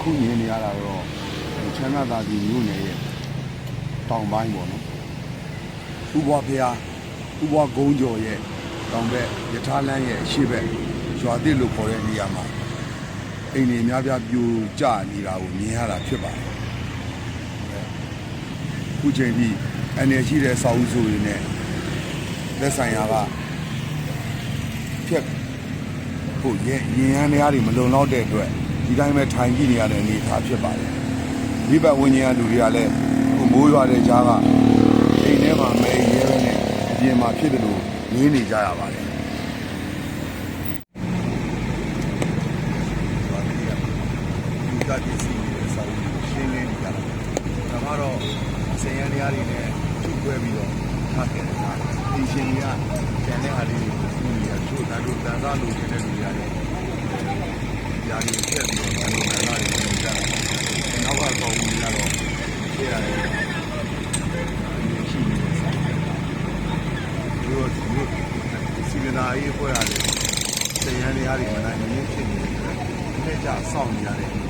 အခုမြင်နေရတာတော့ချမ်းသာသာဒီမြို့နယ်ရဲ့တောင်ပိုင်းပေါ့နော်ဥပ္ပဘုရားဥပ္ပဂုံးကျော်ရဲ့တောင်ဘက်ယထာလန်းရဲ့အရှိဘက်ရွာတစ်လို့ခေါ်တဲ့နေရာမှာအိမ်တွေအများပြားပြိုကျနေတာကိုမြင်ရတာဖြစ်ပါတယ်အခုချိန်ထိအနေရှိတဲ့စာအုပ်စုတွေနဲ့လက်ဆိုင်ရာကဖြတ်ဖို့ရင်ရင်ရန်များတွေမလုံလောက်တဲ့အတွက် ဒီတိုင်းပဲထိုင်ကြည့်နေရတဲ့အနေအထားဖြစ်ပါတယ်ဒီဘက်ဝင်းကြီးကလူတွေကလည်းဟိုမိုးရွာတဲ့ကြားကအိမ်ထဲမှာမဲရဲပဲနဲ့အပြင်မှာဖြစ်တယ်လို့ငင်းနေကြရပါတယ်ဒီကတိစီရဲ့စာအုပ်ကိုရှင်းလင်းနေကြတာဒါမှတော့ဆင်ရန်တရားတွေနဲ့ထုခွဲပြီးတော့ထားခဲ့တယ်ဒီရှင်ကြီးကကျန်တဲ့ဟာလေးကိုသူ့နေရာချို့တန်းတို့တန်သားလိုချင်တဲ့လူတွေရတယ် ຢာဒီဖြတ်ပြီးတော့တန်တို့တန်သားတွေပြင်ကြတာနောက်ကကောင်းဝင်လာတော့ပြရတယ်ရှိနေတယ်တို့တို့စီမနာရေးဖွဲ့ရတယ်ဆင်ရန်တရားတွေမနိုင်မင်းဖြစ်နေတယ်ဒီနေ့ကျစောင့်နေရတဲ့အနေအထားဖြစ်ပ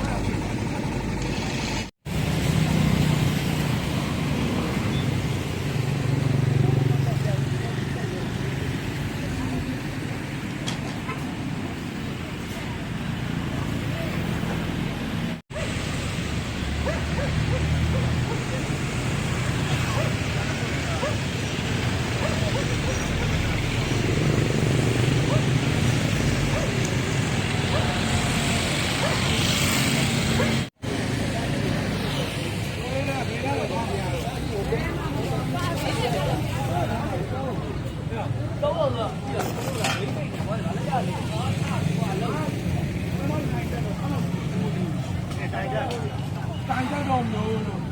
ါတယ် တိုင်ကြတော့မလို့